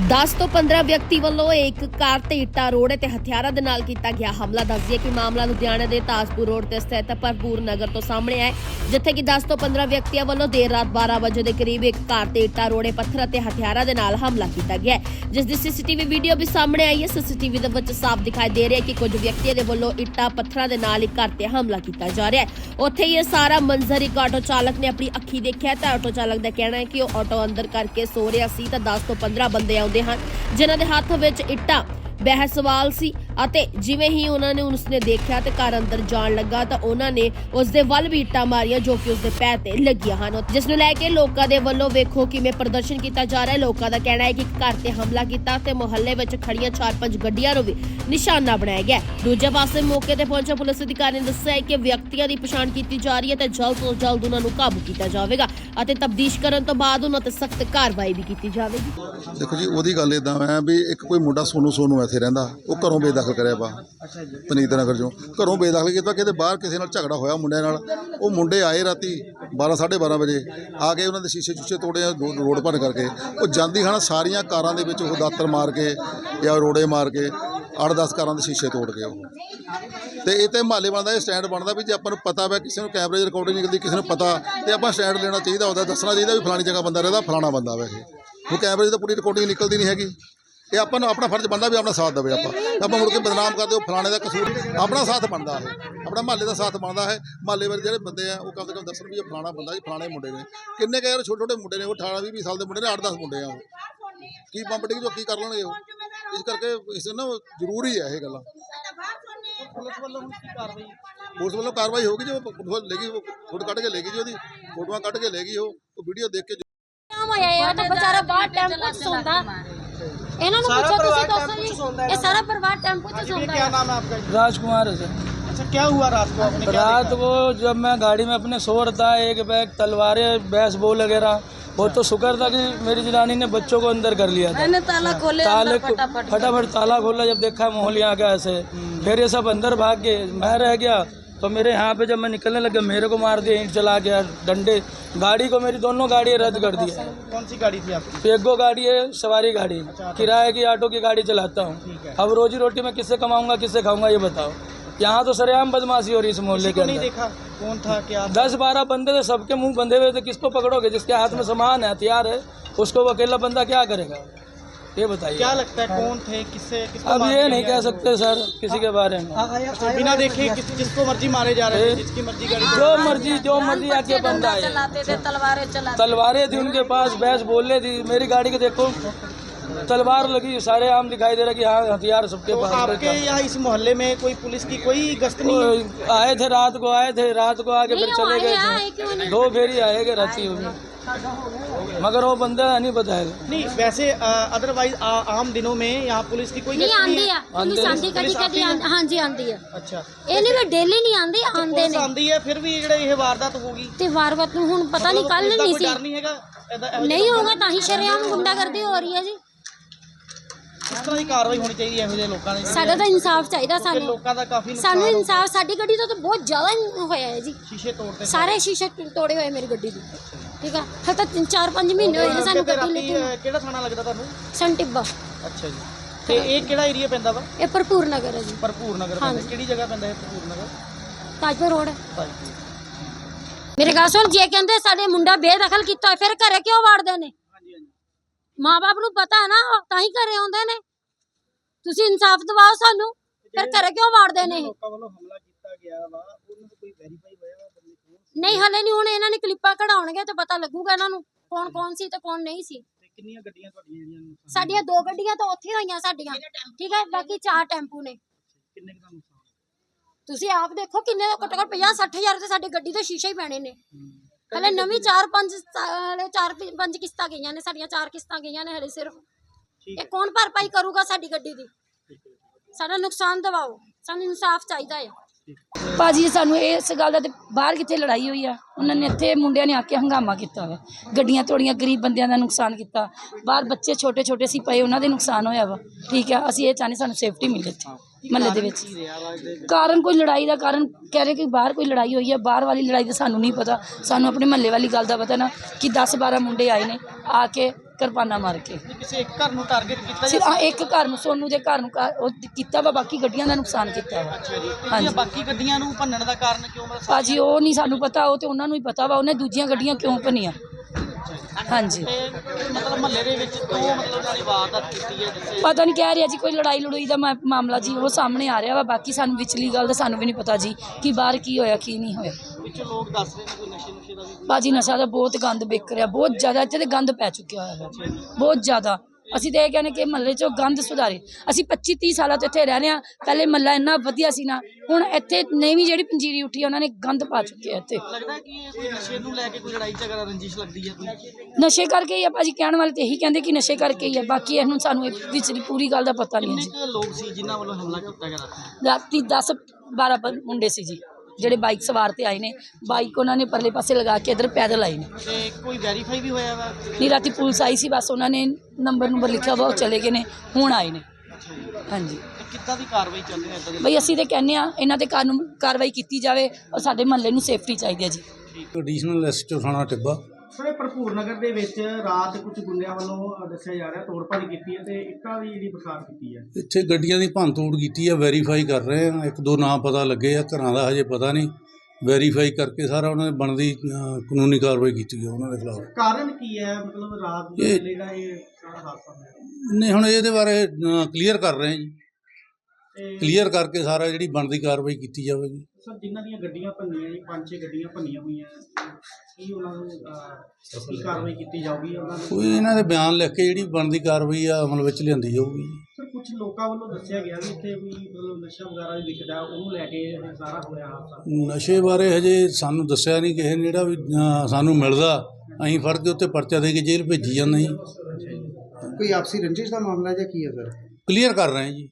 10 ਤੋਂ 15 ਵਿਅਕਤੀ ਵੱਲੋਂ ਇੱਕ ਕਾਰ ਤੇ ਇੱਟਾਂ ਰੋੜੇ ਤੇ ਹਥਿਆਰਾਂ ਦੇ ਨਾਲ ਕੀਤਾ ਗਿਆ ਹਮਲਾ। ਦੱਸਦੀਏ ਕਿ ਮਾਮਲਾ ਲੁਧਿਆਣਾ ਦੇ ਤਾਜਪੁਰ ਰੋਡ ਤੇ ਸਥਿਤ ਭਰਪੂਰ ਨਗਰ ਤੋਂ ਸਾਹਮਣੇ ਆਇਆ ਹੈ, ਜਿੱਥੇ ਕਿ 10 ਤੋਂ 15 ਵਿਅਕਤੀਆਂ ਵੱਲੋਂ ਦੇਰ ਰਾਤ 12 ਵਜੇ ਦੇ ਕਰੀਬ ਇੱਕ ਕਾਰ ਤੇ ਇੱਟਾਂ ਰੋੜੇ ਪੱਥਰ ਅਤੇ ਹਥਿਆਰਾਂ ਦੇ ਨਾਲ ਹਮਲਾ ਕੀਤਾ ਗਿਆ ਜਿਸ ਦੀ ਸੀਸੀਟੀਵੀ ਵੀਡੀਓ ਵੀ ਸਾਹਮਣੇ ਆਈ ਹੈ। ਸੀਸੀਟੀਵੀ ਦੇ ਵਿੱਚ ਸਾਫ਼ ਦਿਖਾਈ ਦੇ ਰਿਹਾ ਹੈ ਕਿ ਕੁਝ ਵਿਅਕਤੀਆਂ ਦੇ ਵੱਲੋਂ ਇੱਟਾਂ ਪੱਥਰਾਂ ਦੇ ਨਾਲ ਇੱਕ ਘਰ ਤੇ ਹਮਲਾ ਕੀਤਾ ਜਾ ਰਿਹਾ ਹੈ। ਉੱਥੇ ਹੀ ਇਹ ਸਾਰਾ ਮੰਜ਼ਰ ਇੱਕ ਆਟੋ ਚਾਲਕ ਨੇ ਆਪਣੀ ਅੱਖੀ ਦੇਖਿਆ ਤਾਂ ਆਟੋ ਚਾਲਕ ਦਾ ਕਹਿਣਾ ਹੈ ਕਿ ਉਹ ਆਟੋ ਅੰਦਰ ਕਰਕੇ ਸੋ ਰਿਹਾ ਸੀ ਤਾਂ 10 ਤੋਂ 15 ਬੰਦੇ ਆਉਂਦੇ ਹਨ। ਜਿਨ੍ਹਾਂ ਦੇ ਹੱਥ ਵਿੱਚ ਇੱਟਾਂ ਬਹਿਸਵਾਲ ਸੀ। ਅਤੇ ਜਿਵੇਂ ਹੀ ਉਹਨਾਂ ਨੇ ਉਸਨੇ ਦੇਖਿਆ ਤੇ ਘਰ ਅੰਦਰ ਜਾਣ ਲੱਗਾ ਤਾਂ ਉਹਨਾਂ ਨੇ ਉਸ ਦੇ ਵੱਲ ਵੀ ਇੱਟਾਂ ਮਾਰੀਆਂ ਜੋ ਕਿ ਉਸ ਦੇ ਪੈਰ ਤੇ ਲੱਗੀਆਂ ਹਨ। ਜਿਸ ਨੂੰ ਲੈ ਕੇ ਲੋਕਾਂ ਦੇ ਵੱਲੋਂ ਵੇਖੋ ਕਿਵੇਂ ਪ੍ਰਦਰਸ਼ਨ ਕੀਤਾ ਜਾ ਰਿਹਾ ਹੈ। ਲੋਕਾਂ ਦਾ ਕਹਿਣਾ ਹੈ ਕਿ ਘਰ ਤੇ ਹਮਲਾ ਕੀਤਾ ਤੇ ਮੁਹੱਲੇ ਵਿੱਚ ਖੜੀਆਂ 4-5 ਗੱਡੀਆਂ ਨੂੰ ਵੀ ਨਿਸ਼ਾਨਾ ਬਣਾਇਆ ਗਿਆ ਦੂਜੇ ਪਾਸੇ ਮੌਕੇ ਤੇ ਪਹੁੰਚੇ ਪੁਲਿਸ ਅਧਿਕਾਰੀ ਨੇ ਦੱਸਿਆ ਹੈ ਕਿ ਵਿਅਕਤੀਆਂ ਦੀ ਪਛਾਣ ਕੀਤੀ ਜਾ ਰਹੀ ਹੈ ਤੇ ਜਲਦ ਤੋਂ ਜਲਦ ਉਹਨਾਂ ਨੂੰ ਕਾਬੂ ਕੀਤਾ ਜਾਵੇਗਾ ਅਤੇ ਤਬਦੀਸ਼ ਕਰਨ ਤੋਂ ਬਾਅਦ ਉਹਨਾਂ ਤੇ ਸਖਤ ਕਾਰਵਾਈ ਵੀ ਕੀਤੀ ਜਾਵੇਗੀ। ਦੇਖੋ ਜੀ, ਉਹਦੀ ਗੱਲ ਇਦਾਂ ਹੈ ਵੀ ਇੱਕ ਕੋਈ ਮੁੰਡਾ ਸੋਨੂ ਸੋਨੂ ਇੱਥੇ ਰਹਿੰਦਾ, ਉਹ ਘਰੋਂ ਬੇਦਖਲ ਕਰਿਆ ਵਾ ਪਨੀਤ ਨਗਰ ਚੋਂ। ਘਰੋਂ ਬੇਦਖਲ ਕੀਤਾ ਕਿਤੇ ਬਾਹਰ ਕਿਸੇ ਨਾਲ ਝਗੜਾ ਹੋਇਆ ਮੁੰਡਿਆਂ ਨਾਲ। ਉਹ ਮੁੰਡੇ ਆਏ ਰਾਤੀ 12 12:30 ਵਜੇ ਆ ਕੇ ਉਹਨਾਂ ਦੇ ਸ਼ੀਸ਼ੇ ਚੂਸ਼ੇ ਤੋੜੇ ਰੋਡ ਭੰਨ ਕਰਕੇ। ਉਹ ਜਾਂਦੀ ਹਨ ਸਾਰੀਆਂ ਕਾਰਾਂ ਦੇ ਵਿੱਚ ਉਹ ਦਾਤਰ ਮਾਰ ਕੇ ਜਾਂ ਰੋੜੇ ਮਾਰ ਕੇ 8-10 ਕਾਰਾਂ ਦੇ ਸ਼ੀਸ਼ੇ ਤੋੜ ਗਏ ਉਹ। ਤੇ ਇਹ ਤੇ ਮਹੱਲੇ ਬਣਦਾ ਇਹ ਸਟੈਂਡ ਬਣਦਾ ਵੀ ਜੇ ਆਪਾਂ ਨੂੰ ਪਤਾ ਵਾ ਕਿਸੇ ਨੂੰ ਕੈਮਰੇ 'ਚ ਰਿਕਾਰਡਿੰਗ ਨਿਕਲਦੀ ਕਿਸੇ ਨੂੰ ਪਤਾ ਤੇ ਆਪਾਂ ਸਟੈਂਡ ਲੈਣਾ ਚਾਹੀਦਾ ਉਹਦਾ ਦੱਸਣਾ ਚਾਹੀਦਾ ਵੀ ਫਲਾਣੀ ਜਗ੍ਹਾ ਬੰਦਾ ਰਹਿੰਦਾ ਫਲਾਣਾ ਬੰਦਾ ਵਾ ਇਹ। ਉਹ ਕੈਮਰੇ 'ਚ ਤਾਂ ਪੂਰੀ ਰਿਕਾਰਡਿੰਗ ਨਿਕਲਦੀ ਨਹੀਂ ਹੈਗੀ। ਇਹ ਆਪਾਂ ਨੂੰ ਆਪਣਾ ਫਰਜ਼ ਬਣਦਾ ਵੀ ਆਪਣਾ ਸਾਥ ਦੇਵੇ ਆਪਾਂ। ਆਪਾਂ ਮੁੜ ਕੇ ਬਦਨਾਮ ਕਰਦੇ ਹੋ, ਫਲਾਣੇ ਦਾ ਕਸੂਰ ਆਪਣਾ ਸਾਥ ਬਣਦਾ ਹੈ ਆਪਣਾ ਮਹੱਲੇ ਦਾ ਸਾਥ ਬਣਦਾ ਹੈ ਮਹੱਲੇ ਵਾਲੇ ਜਿਹੜੇ ਬੰਦੇ ਆ, ਉਹ ਕਮ ਸੇ ਕਮ ਦੱਸਣ ਵੀ ਇਹ ਫਲਾਣਾ ਬੰਦਾ ਜੀ, ਫਲਾਣੇ ਮੁੰਡੇ ਨੇ। ਕਿੰਨੇ ਕਹੇ ਯਾਰ ਛੋਟੇ ਛੋਟੇ ਮੁੰਡੇ ਨੇ, ਉਹ 18 20 ਸਾਲ ਦੇ ਮੁੰਡੇ ਨੇ 8-10 ਮੁੰਡੇ ਆ ਉਹ। ਕੀ ਪੰਪ ਡਿੱਗ ਜੋ, ਕੀ ਕਰ ਲੈਣਗੇ ਉਹ? ਇਸ ਕਰਕੇ ਇਸ ਨਾ ਜ਼ਰੂਰੀ ਹੈ ਇਹ ਗੱਲਾਂ। ਪੁਲਿਸ ਵੱਲੋਂ ਕੀ ਕਾਰਵਾਈ ਉਸ ਵੱਲੋਂ ਕਾਰਵਾਈ ਹੋਗੀ ਜੋ ਫੋਟੋ ਲੈ ਗਈ, ਉਹ ਫੋਟੋ ਕੱਢ ਕੇ ਲੈ ਗਈ ਜੀ ਉਹਦੀ। ਫੋਟੋਆਂ ਕੱਢ ਕੇ ਲੈ ਗਈ ਉਹ ਵੀਡੀਓ ਦੇਖ ਕੇ ਹੋਇਆ ਇਹ ਤਾਂ ਵਿਚਾਰਾ ਬਾਹਰ ਟੈਂਪੂ 'ਚ ਸੌਂਦਾ ਇਹਨਾਂ ਨੂੰ ਸਾਰਾ ਪੁੱਛੋ ਪਰਿਵਾਰ ਤੁਸੀਂ ਟੈਂਪੂ 'ਚ ਦੱਸੋ ਸੌਂਦਾ ਜੀ ਹੈ ਇਹ ਸਾਰਾ ਪਰਿਵਾਰ ਟੈਂਪੂ 'ਚ ये ਸੌਂਦਾ क्या ਹੈ नाम है आपका राजकुमार है सर अच्छा क्या हुआ रात को आपने क्या रात को जब मैं गाड़ी में अपने सो रहा था एक बैग तलवारें बैस बॉल वगैरह वो तो शुक्र था कि मेरी जिलानी ने बच्चों को अंदर कर लिया था मैंने ताला खोले ताले को फटाफट ताला खोला जब देखा माहौल यहाँ का ऐसे फिर ये सब अंदर भाग गए मैं रह गया तो मेरे यहाँ पे जब मैं निकलने लगा मेरे को मार दिया ईंट चला गया डंडे गाड़ी को मेरी दोनों गाड़ी रद्द कर दी? कौन सी गाड़ी थी आपकी? पेगो गाड़ी है सवारी गाड़ी। अच्छा, किराए की ऑटो की गाड़ी चलाता हूँ। अब रोजी रोटी मैं किससे कमाऊँगा किससे खाऊँगा ये बताओ। यहाँ तो सरेआम बदमाशी हो रही है इस मोहल्ले के नहीं देखा? कौन था? क्या दस बारह बंदे थे सबके मुँह बंधे हुए थे। किसको पकड़ोगे? जिसके हाथ में सामान है हथियार है उसको वो अकेला बंदा क्या करेगा? ये बताइए। क्या लगता है कौन थे किससे किसको अब ये नहीं कह सकते सर किसी के बारे में। अच्छा, बिना देखे किस, जिसको मर्ज़ी मारे जा रहे हैं जिसकी मर्ज़ी जो मर्ज़ी जो मर्ज़ी आके बंदा है चलाते थे तलवारें चलाते थी उनके पास बहस बोल रहे थी मेरी गाड़ी के देखो। तलवार लगी सारे आम दिखाई दे रहा कि हाँ हथियार सबके तो पास आपके यहाँ इस मोहल्ले में कोई पुलिस की कोई गश्त नहीं है? वो आए थे रात को आए थे रात को आके फिर नहीं, चले वो गए आए, आए क्यों थे नहीं? दो फेरी आएगा राती में मगर वो बंदा नहीं बताएगा नहीं वैसे अदरवाइज आम दिनों में यहाँ पुलिस की कोई ਨਹੀਂ गश्त नहीं ਆਂਦੀ है ਆ ਪੁਲਿਸ ਆਂਦੀ ਕਦੀ ਕਦੀ ਆਂਦੀ- ਹਾਂਜੀ ਆਂਦੀ ਆ अच्छा ਇਹ ਨਹੀਂ ਵੀ ਡੇਲੀ ਨਹੀਂ ਆਂਦੀ ਆਂਦੇ ਪੁਲਿਸ ਨੇ ਆਂਦੀ ਹੈ ਫਿਰ ਵੀ ਜਿਹੜੇ ਇਹ ਵਾਰਦਾਤ ਹੋ ਗਈ ਤੇ ਵਾਰ-ਵਾਰ ਨੂੰ ਹੁਣ ਪਤਾ ਨਹੀਂ ਕੱਲ ਪੁਲਿਸ ਦਾ ਨਹੀਂ ਕੋਈ ਸੀ ਡਰ ਨਹੀਂ ਹੈਗਾ ਇਹਦਾ- ਇਹੋ ਜਿਹੇ ਨਹੀਂ ਹੋਗਾ ਤਾਂ ਹੀ ਸ਼ਰੇਆਮ ਗੁੰਡਾਗਰਦੀ ਹੋ ਰਹੀ ਹੈ ਜੀ ਕਿਸ ਤਰ੍ਹਾਂ ਦੀ ਕਾਰਵਾਈ ਹੋਣੀ ਚਾਹੀਦੀ ਹੈ ਇਹੋ ਜਿਹੇ ਲੋਕਾਂ ਦੀ। ਸਾਡਾ ਤਾਂ ਇਨਸਾਫ ਚਾਹੀਦਾ ਸਾਨੂੰ। ਲੋਕਾਂ ਦਾ ਕਾਫੀ ਸਾਨੂੰ ਨੁਕਸਾਨ ਇਨਸਾਫ ਸਾਡੀ ਗੱਡੀ ਤੋਂ ਤਾਂ ਬਹੁਤ ਜ਼ਿਆਦਾ ਹੀ ਹੋਇਆ ਹੈ ਜੀ। ਸ਼ੀਸ਼ੇ ਤੋੜਦੇ ਸਾਰੇ ਸ਼ੀਸ਼ੇ ਟੁ- ਤੋੜੇ ਹੋਏ ਮੇਰੀ ਗੱਡੀ ਦੇ। ਠੀਕ ਆ? ਹਲ ਤਾਂ 3-4-5 ਮਹੀਨੇ ਹੋਏ ਨੇ ਸਾਨੂੰ ਗੱਡੀ ਰਾਤੀ, ਲੈ ਅਹ, ਕਿਹੜਾ ਥਾਣਾ ਲੱਗਦਾ ਤੁਹਾਨੂੰ? ਸੰਟਿੱਬਾ ਅੱਛਾ ਜੀ। ਤੇ ਇਹ ਕਿਹੜਾ ਏਰੀਆ ਪੈਂਦਾ ਵਾ? ਇਹ ਭਰਪੂਰ ਨਗਰ ਹੈ ਜੀ। ਭਰਪੂਰ ਨਗਰ ਪੈਂਦਾ। ਹਾਂਜੀ। ਕਿਹੜੀ ਜਗ੍ਹਾ ਪੈਂਦਾ ਹੈ ਭਰਪੂਰ ਨਗਰ? ਤਾਜਪੁਰ ਰੋਡ। ਮੇਰੇ ਗੱਲ ਸੁਣ ਜੇ ਕਹਿੰਦੇ ਸਾਡੇ ਮੁੰਡਾ ਬੇਦਖਲ ਕੀਤਾ ਹੋਇਆ, ਫਿਰ ਘਰੇ ਕਿਉਂ ਵਾੜਦੇ ਨੇ? ਹਾਂਜੀ ਹਾਂਜੀ ਮਾਪੇ ਨੂੰ ਪਤਾ ਹੈ ਨਾ ਉਹ ਤਾਂ ਹੀ ਘਰੇ ਆਉਂਦੇ ਨੇ। ਤੁਸੀਂ ਇਨਸਾਫ ਦਿਵਾਓ ਸਾਨੂੰ ਫਿਰ ਘਰੇ ਕਿਉਂ ਵਾੜਦੇ ਨੇ ਇਹ? ਲੋਕਾਂ ਵੱਲੋਂ ਹਮਲਾ ਕੀਤਾ ਗਿਆ ਵਾ ਉਹਨਾਂ ਨੂੰ ਕੋਈ ਵੈਰੀਫਾਈ ਹੋਇਆ ਵਾ ਬੰਦੇ ਕੌਣ ਨਹੀਂ ਹਲੇ ਨਹੀਂ ਹੁਣ ਇਹਨਾਂ ਨੇ ਕਲਿੱਪਾਂ ਕਢਾਉਣਗੇ ਤੇ ਪਤਾ ਲੱਗੂਗਾ ਇਹਨਾਂ ਨੂੰ ਕੌਣ ਕੌਣ ਸੀ ਤੇ ਕੌਣ ਨਹੀਂ ਸੀ। ਤੇ ਕਿੰਨੀਆਂ ਗੱਡੀਆਂ ਤੁਹਾਡੀਆਂ ਜਿਹੜੀਆਂ ਨੁਕਸਾਨ ਸਾਡੀਆਂ ਦੋ ਗੱਡੀਆਂ ਤਾਂ ਉੱਥੇ ਹੋਈਆਂ ਸਾਡੀਆਂ। ਠੀਕ ਹੈ ਬਾਕੀ ਚਾਰ ਟੈਂਪੂ ਨੇ। ਕਿੰਨੇ ਕੁ ਦਾ ਨੁਕਸਾਨ ਤੁਸੀਂ ਆਪ ਦੇਖੋ ਕਿੰਨੇ ਦਾ ਘੱਟੋ ਘੱਟ 50 60000 ਤੇ ਸਾਡੀ ਗੱਡੀ ਦੇ ਸ਼ੀਸ਼ੇ ਹੀ ਪੈਣੇ ਨੇ। ਹਲੇ ਨਵੀਂ ਚਾਰ ਪੰਜ ਹਲੇ ਚਾਰ ਪੰਜ- ਪੰਜ ਕਿਸ਼ਤਾਂ ਗਈਆਂ ਨੇ ਸਾਡੀਆਂ ਚਾਰ ਕਿਸ਼ਤਾਂ ਗਈਆਂ ਨੇ ਹਲੇ ਸਿਰਫ। ਇਹ ਕੌਣ ਭਰਪਾਈ ਕਰੂਗਾ ਸਾਡੀ ਗੱਡੀ ਦੀ? ਸਾਡਾ ਨੁਕਸਾਨ ਦਵਾਓ। ਸਾਨੂੰ ਇਨਸਾਫ ਚਾਹੀਦਾ ਹੈ। ਭਾਜੀ ਸਾਨੂੰ ਇਸ ਗੱਲ ਦਾ ਤੇ ਬਾਹਰ ਕਿੱਥੇ ਲੜਾਈ ਹੋਈ ਆ? ਉਹਨਾਂ ਨੇ ਇੱਥੇ ਮੁੰਡਿਆਂ ਨੇ ਆ ਕੇ ਹੰਗਾਮਾ ਕੀਤਾ ਵਾ। ਗੱਡੀਆਂ ਤੋੜੀਆਂ ਗਰੀਬ ਬੰਦਿਆਂ ਦਾ ਨੁਕਸਾਨ ਕੀਤਾ। ਬਾਹਰ ਬੱਚੇ ਛੋਟੇ ਛੋਟੇ ਸੀ ਪਏ ਉਹਨਾਂ ਦੇ ਨੁਕਸਾਨ ਹੋਇਆ ਵਾ। ਠੀਕ ਆ ਅਸੀਂ ਇਹ ਚਾਹੁੰਦੇ ਸਾਨੂੰ ਸੇਫਟੀ ਮਿਲੇ ਇੱਥੇ। ਮਹੱਲੇ ਦੇ ਵਿੱਚ। ਕਾਰਨ ਕੋਈ ਲੜਾਈ ਦਾ ਕਾਰਨ ਕਹਿ ਰਹੇ ਕਿ ਬਾਹਰ ਕੋਈ ਲੜਾਈ ਹੋਈ ਹੈ ਬਾਹਰ ਵਾਲੀ ਲੜਾਈ ਦਾ ਸਾਨੂੰ ਨਹੀਂ ਪਤਾ। ਸਾਨੂੰ ਆਪਣੇ ਮਹੱਲੇ ਵਾਲੀ ਗੱਲ ਦਾ ਪਤਾ ਨਾ ਕਿ 10 12 ਮੁੰਡੇ ਆਏ ਨੇ ਆ ਕੇ ਕਿਰਪਾਨਾਂ ਮਾਰ ਕੇ। ਕਿਸੇ ਇੱਕ ਘਰ ਨੂੰ ਟਾਰਗੇਟ ਕੀਤਾ ਸਿਰ ਇੱਕ ਘਰ ਨੂੰ ਸੋਨੂ ਦੇ ਘਰ ਨੂੰ ਉਹ ਕੀਤਾ ਵਾ ਬਾਕੀ ਗੱਡੀਆਂ ਦਾ ਨੁਕਸਾਨ ਕੀਤਾ ਵਾ। ਜਾਂ ਹਾਂਜੀ। ਬਾਕੀ ਗੱਡੀਆਂ ਨੂੰ ਭੰਨਣ ਦਾ ਕਾਰਨ ਕਿਉਂ ਮਤਲਬ ਭਾਜੀ ਉਹ ਨਹੀਂ ਸਾਨੂੰ ਪਤਾ ਉਹ ਤੇ ਉਹਨਾਂ ਨੂੰ ਹੀ ਪਤਾ ਵਾ ਉਹਨੇ ਦੂਜੀਆਂ ਗੱਡੀਆਂ ਕਿਉਂ ਭੰਨੀਆਂ? ਹਾਂਜੀ। ਤੇ ਮਤਲਬ ਮਹੱਲੇ ਦੇ ਵਿੱਚ ਦੋ ਮਤਲਬ ਨੇ ਵਾਰਦਾਤ ਕੀਤੀ ਹੈ ਜਿੱਥੇ ਪਤਾ ਨਹੀਂ ਕਹਿ ਰਿਹਾ ਜੀ ਕੋਈ ਲੜਾਈ ਲੜੋਈ ਦਾ ਮਾ- ਮਾਮਲਾ ਜੀ ਉਹ ਸਾਹਮਣੇ ਆ ਰਿਹਾ ਵਾ ਬਾਕੀ ਸਾਨੂੰ ਵਿਚਲੀ ਗੱਲ ਦਾ ਸਾਨੂੰ ਵੀ ਨਹੀਂ ਪਤਾ ਜੀ ਕਿ ਬਾਹਰ ਕੀ ਹੋਇਆ ਕੀ ਨਹੀਂ ਹੋਇਆ। ਵਿੱਚ ਲੋਕ ਦੱਸ ਰਹੇ ਨੇ ਕੋਈ ਨਸ਼ੇ ਨੁਸ਼ੇ ਦਾ ਵੀ? ਬਾਜੀ ਨਸ਼ਾ ਦਾ ਬਹੁਤ ਗੰਦ ਵਿਕ ਰਿਹਾ ਬਹੁਤ ਜ਼ਿਆਦਾ ਇੱਥੇ ਤੇ ਗੰਦ ਪੈ ਚੁੱਕਿਆ ਹੋਇਆ ਹੈ ਬਹੁਤ ਜ਼ਿਆਦਾ। ਅਸੀਂ ਤਾਂ ਇਹ ਕਹਿੰਦੇ ਕਿ ਮਹੱਲੇ 'ਚੋਂ ਗੰਦ ਸੁਧਾਰੇ। ਅਸੀਂ 25 30 ਸਾਲਾਂ ਤੋਂ ਇੱਥੇ ਰਹਿ ਰਹੇ ਹਾਂ। ਪਹਿਲੇ ਮਹੱਲਾ ਇੰਨਾ ਵਧੀਆ ਸੀ ਨਾ ਹੁਣ ਇੱਥੇ ਨਵੀਂ ਜਿਹੜੀ ਪੰਜੀਰੀ ਉੱਠੀ ਹੈ, ਉਹਨਾਂ ਨੇ ਗੰਦ ਪਾ ਚੁੱਕਿਆ ਇੱਥੇ। ਲੱਗਦਾ ਹੈ ਕਿ ਇਹ ਕੋਈ ਨਸ਼ੇ ਨੂੰ ਲੈ ਕੇ ਕੋਈ ਲੜਾਈ ਝਗੜਾ ਰੰਜਿਸ਼ ਲੱਗਦੀ ਹੈ ਕੋਈ? ਨਸ਼ੇ ਕਰਕੇ ਹੀ ਆ ਭਾਜੀ ਕਹਿਣ ਵਾਲੇ ਤੇ ਇਹੀ ਕਹਿੰਦੇ ਕਿ ਨਸ਼ੇ ਕਰਕੇ ਹੀ ਆ। ਬਾਕੀ ਇਹਨੂੰ ਸਾਨੂੰ ਇਹ ਵਿਚਲੀ ਪੂਰੀ ਗੱਲ ਦਾ ਪਤਾ ਨਹੀਂ ਹੈ ਕਿੰਨੇ ਜੀ ਕੁ ਲੋਕ ਸੀ ਜਿਨ੍ਹਾਂ ਵੱਲੋਂ ਹਮਲਾ ਕੀਤਾ ਗਿਆ ਰਾਤੀ ਰਾਤੀ 10 12 ਮੁੰਡੇ ਸੀ ਜੀ। ਜਿਹੜੇ ਬਾਈਕ ਸਵਾਰ ਤੇ ਆਏ ਨੇ ਬਾਈਕ ਉਹਨਾਂ ਨੇ ਪਰਲੇ ਪਾਸੇ ਲਗਾ ਕੇ ਇਧਰ ਪੈਦਲ ਆਏ ਨੇ। ਤੇ ਕੋਈ ਵੈਰੀਫਾਈ ਵੀ ਹੋਇਆ ਵਾ? ਨਹੀਂ ਰਾਤੀ ਪੁਲਿਸ ਆਈ ਸੀ ਬਸ ਉਹਨਾਂ ਨੇ ਨੰਬਰ ਨੰਬਰ ਲਿਖਿਆ ਵਾ ਉਹ ਚਲੇ ਗਏ ਨੇ ਹੁਣ ਆਏ ਨੇ। ਹਾਂਜੀ। ਕਿੱਦਾਂ ਦੀ ਕਾਰਵਾਈ ਚੱਲ ਰਹੀ ਹੈ ਇਦਾਂ ਦੇ? ਬਈ ਅਸੀਂ ਤੇ ਕਹਿੰਨੇ ਆ ਇਹਨਾਂ ਤੇ ਕਾਨੂੰਨ ਕਾਰਵਾਈ ਕੀਤੀ ਜਾਵੇ ਔਰ ਸਾਡੇ ਮਹੱਲੇ ਨੂੰ ਸੇਫਟੀ ਚਾਹੀਦੀ ਹੈ ਜੀ। ਐਡੀਸ਼ਨਲ ਐਸਟੋ ਥਾਣਾ ਟਿੱਬਾ। ਸਾਰੇ ਭਰਪੂਰ ਨਗਰ ਦੇ ਵਿੱਚ ਰਾਤ ਕੁਝ ਗੁੰਡਿਆਂ ਵੱਲੋਂ ਦੱਸਿਆ ਜਾ ਰਿਹਾ ਤੋੜਪਾੜੀ ਕੀਤੀ ਹੈ ਤੇ ਇੱਟਾਂ ਦੀ ਜਿਹੜੀ ਬਸਾਰ ਕੀਤੀ ਹੈ। ਇੱਥੇ ਗੱਡੀਆਂ ਦੀ ਭੰਨਤੋੜ ਕੀਤੀ ਆ ਵੈਰੀਫਾਈ ਕਰ ਰਹੇ ਆ ਇੱਕ ਦੋ ਨਾਂ ਪਤਾ ਲੱਗੇ ਆ ਘਰਾਂ ਦਾ ਹਜੇ ਪਤਾ ਨਹੀਂ। ਵੈਰੀਫਾਈ ਕਰਕੇ ਸਾਰਾ ਉਹਨਾਂ ਨੇ ਬਣਦੀ ਅਹ, ਕਾਨੂੰਨੀ ਕਾਰਵਾਈ ਕੀਤੀ ਹੈ ਉਹਨਾਂ ਦੇ ਖਿਲਾਫ। ਕਾਰਨ ਕੀ ਹੈ? ਮਤਲਬ ਰਾਤ ਨੂੰ ਇਹ- ਵੇਲੇ ਦਾ ਇਹ ਸਾਰਾ ਹਾਦਸਾ ਹੋਇਆ। ਨਹੀਂ ਹੁਣ ਇਹਦੇ ਬਾਰੇ ਕਲੀਅਰ ਕਰ ਰਹੇ ਆ ਜੀ। ਤੇ ਕਲੀਅਰ ਕਰਕੇ ਸਾਰਾ ਜਿਹੜੀ ਬਣਦੀ ਕਾਰਵਾਈ ਕੀਤੀ ਜਾਵੇਗੀ। ਸਰ ਜਿਨ੍ਹਾਂ ਦੀਆਂ ਗੱਡੀਆਂ ਭੰਨੀਆਂ ਜੀ ਪੰਜ ਛੇ ਗੱਡੀਆਂ ਭੰਨੀਆਂ ਹੋਈਆਂ ਕੀ ਉਹਨਾਂ ਨੂੰ ਅਹ, ਕੀ ਕਾਰਵਾਈ ਕੀਤੀ ਜਾਊਗੀ? ਉਹਨਾਂ ਨੂੰ ਕੋਈ ਇਹਨਾਂ ਦੇ ਬਿਆਨ ਲਿਖ ਕੇ ਜਿਹੜੀ ਬਣਦੀ ਕਾਰਵਾਈ ਆ ਅਮਲ ਵਿੱਚ ਲਿਆਂਦੀ ਜਾਊਗੀ। ਸਰ ਕੁਝ ਲੋਕਾਂ ਵੱਲੋਂ ਦੱਸਿਆ ਗਿਆ ਵੀ ਇੱਥੇ ਵੀ ਮਤਲਬ ਨਸ਼ਾ ਵਗੈਰਾ ਵੀ ਵਿਕਦਾ ਉਹਨੂੰ ਲੈ ਕੇ ਇਹ ਸਾਰਾ ਹੋਇਆ ਹਾਦਸਾ। ਨਸ਼ੇ ਬਾਰੇ ਹਜੇ ਸਾਨੂੰ ਦੱਸਿਆ ਨਹੀਂ ਕਿਸੇ ਨੇ ਜਿਹੜਾ ਵੀ ਅਹ, ਸਾਨੂੰ ਮਿਲਦਾ ਅਸੀਂ ਫੜ ਕੇ ਉੱਤੇ ਪਰਚਾ ਦੇ ਕੇ ਜੇਲ੍ਹ ਭੇਜੀ ਜਾਂਦੇ ਜੀ। ਕੋਈ ਆਪਸੀ ਰੰਜਿਸ਼ ਦਾ ਮਾਮਲਾ ਜਾਂ ਕੀ ਹੈ ਸਰ? ਕਲੀਅਰ ਕਰ ਰਹੇ ਹਾਂ ਜੀ।